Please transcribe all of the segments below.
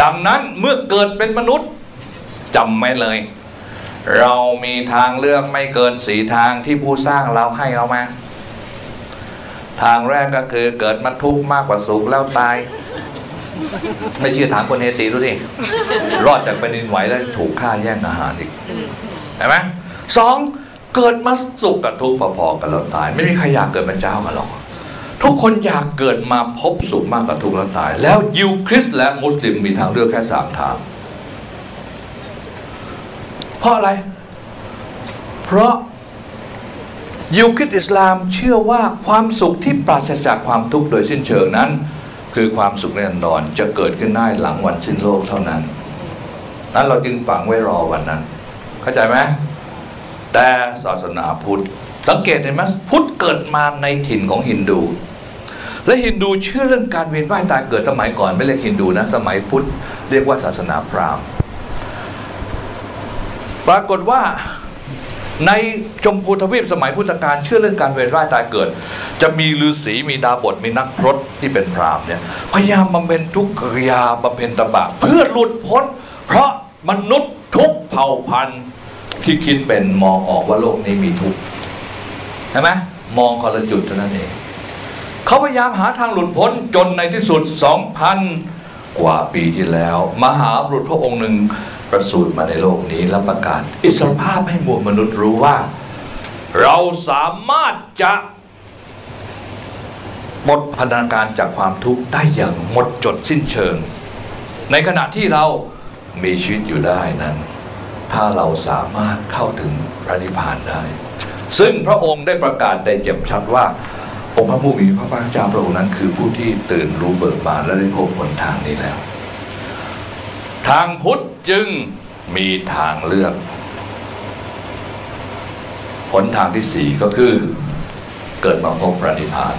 ดังนั้นเมื่อเกิดเป็นมนุษย์จำไว้เลย เรามีทางเลือกไม่เกินสีทางที่ผู้สร้างเราให้เรามาทางแรกก็คือเกิดมาทุกข์มากกว่าสุขแล้วตาย ไม่เชื่อถามคนเฮติดูสิรอดจากแผ่นดินไหวแล้วถูกฆ่าแย่งอาหารอีกเห็นไหมสองเกิดมาสุขกับทุกข์พอๆกันแล้วตาย ไม่มีใครอยากเกิดเป็นเจ้ากันหรอก ทุกคนอยากเกิดมาพบสุขมากกว่าทุกข์แล้วตาย แล้วยิวคริสต์และมุสลิมมีทางเลือกแค่สามทาง เพราะอะไร เพราะยิวคริสต์อิสลามเชื่อว่าความสุขที่ปราศจากความทุกข์โดยสิ้นเชิงนั้น คือความสุขแน่นอนจะเกิดขึ้นได้หลังวันสิ้นโลกเท่านั้นนั้นเราจึงฝังไว้รอวันนั้น เข้าใจไหมแต่ศาสนาพุทธสังเกตเห็นไหมพุทธเกิดมาในถิ่นของฮินดู และฮินดูเชื่อเรื่องการเวียนว่ายตายเกิดสมัยก่อนไม่เรียกฮินดูนะ สมัยพุทธเรียกว่าศาสนาพราหมณ์ ปรากฏว่าในชมพูทวีปสมัยพุทธกาลเชื่อเรื่องการเวียนว่ายตายเกิด จะมีฤาษีมีดาบทมีนักพรตที่เป็นพราหมณ์เนี่ยพยายามบำเพ็ญทุกกริยาบำเพ็ญตบะเพื่อหลุดพ้น เพราะมนุษย์ทุกเผ่าพันธุ์ที่คิดเป็นมองออกว่าโลกนี้มีทุกข์เห็นไหมมองคนละจุดเท่านั้นเอง เขาพยายามหาทางหลุดพ้นจนในที่สุด 2,000 กว่าปีที่แล้ว มหาบุรุษพระองค์หนึ่งประสูติมาในโลกนี้และประกาศ อิสรภาพให้มวลมนุษย์รู้ว่า เราสามารถจะหมดพันธนาการจากความทุกข์ได้อย่างหมดจดสิ้นเชิง ในขณะที่เรามีชีวิตอยู่ได้นั้น ถ้าเราสามารถเข้าถึงพระนิพพานได้ ซึ่งพระองค์ได้ประกาศได้เจ็บชัดว่า องค์พระผู้มีพระภาคเจ้าพระองค์นั้น คือผู้ที่ตื่นรู้เบิกบานและได้พบหนทางนี้แล้ว ทางพุทธจึงมีทางเลือกหนทางที่สี่ก็คือเกิดมาพบพระนิพพาน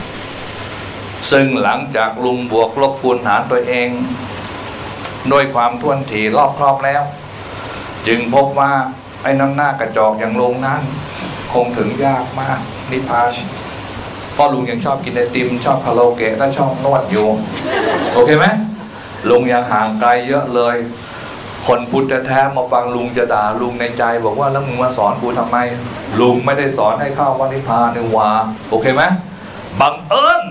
ซึ่งหลังจากลุงบวกลบคูณหารตัวเองโดยความท่วนทีรอบครอบแล้ว จึงพบว่าไอ้น้ำหน้ากระจอกอย่างลงนั้น คงถึงยากมากนิพพาน ราะลุงยังชอบกินไอติม ชอบคาราโอเกะและชอบนวดอยู่ โอเคไหมลุงยังห่างไกลเยอะเลย คนพุทธแท้ๆมาฟังลุงจะด่าลุงในใจ บอกว่าแล้วมึงมาสอนกูทำไม ลุงไม่ได้สอนให้เข้าวันิพานิวา โอเคไหมบังเอิญ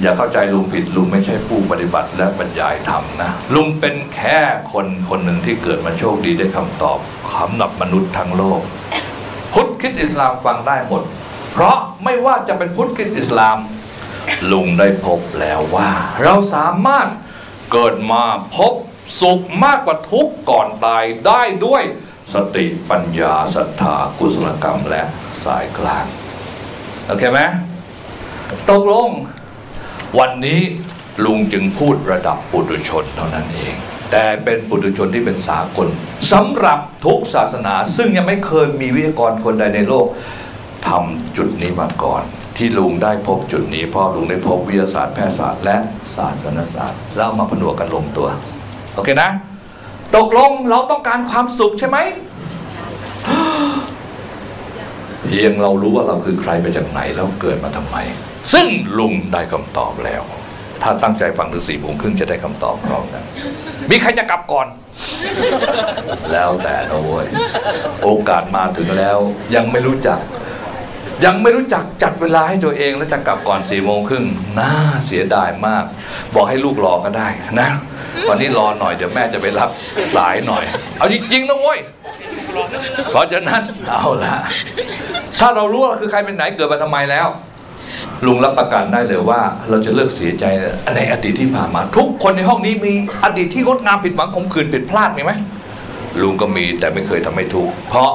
อย่าเข้าใจลุงผิดลุงไม่ใช่ผู้ปฏิบัติและบรรยายธรรมนะลุงเป็นแค่คนคนหนึ่งที่เกิดมาโชคดีได้คำตอบสำหรับมนุษย์ทั้งโลก พุทธคิดอิสลามฟังได้หมด เพราะไม่ว่าจะเป็นพุทธคริดอิสลาม ลุงได้พบแล้วว่า เราสามารถเกิดมาพบสุขมากกว่าทุกข์ก่อนตายได้ด้วยสติปัญญาศรัทธากุศลกรรมและสายกลาง โอเคไหมตกลง วันนี้ลุงจึงพูดระดับปุถุชนเท่านั้นเอง แต่เป็นปุถุชนที่เป็นสากลสำหรับทุกศาสนา ซึ่งยังไม่เคยมีวิทยากรคนใดในโลก ทำจุดนี้มาก่อน ที่ลุงได้พบจุดนี้เพราะลุงได้พบวิทยาศาสตร์แพทยศาสตร์และศาสนศาสตร์แล้วเอามาผนวกกันลงตัว โอเคนะ ตกลงเราต้องการความสุขใช่ไหมเพียงเรารู้ว่าเราคือใครไปจากไหนแล้วเกิดมาทำไม ซึ่งลุงได้คำตอบแล้ว ถ้าตั้งใจฟังถึงสี่โมงครึ่งจะได้คำตอบพร้อมกันมีใครจะกลับก่อน แล้วแต่นะเว้ยโอกาสมาถึงแล้วยังไม่รู้จัก ยังไม่รู้จักจัดเวลาให้ตัวเองแล้วจะกลับก่อนสี่โมงครึ่งน่าเสียดายมาก บอกให้ลูกรอก็ได้นะ วันนี้รอหน่อยเดี๋ยวแม่จะไปรับสายหน่อย เอาจริงๆนะเว้ยเพราะฉะนั้นเอาละถ้าเรารู้ว่าคือใครเป็นไหนเกิดมาทำไมแล้ว ลุงรับประกันได้เลยว่า เราจะเลิกเสียใจในอดีตที่ผ่านมา ทุกคนในห้องนี้มีอดีตที่งดงามผิดหวังขมขื่นผิดพลาดมีไหมลุงก็มีแต่ไม่เคยทำให้ทุกเพราะ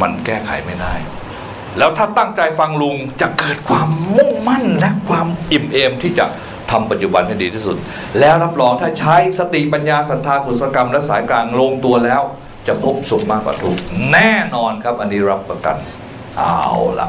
มันแก้ไขไม่ได้ แล้วถ้าตั้งใจฟังลุงจะเกิดความมุ่งมั่นและความอิ่มเอมที่จะทำปัจจุบันให้ดีที่สุด แล้วรับรองถ้าใช้สติปัญญาศรัทธากุศลกรรม และสายกลางลงตัวแล้ว จะพบสุขมากกว่าทุกข์แน่นอนครับอันนี้รับประกันเอาละ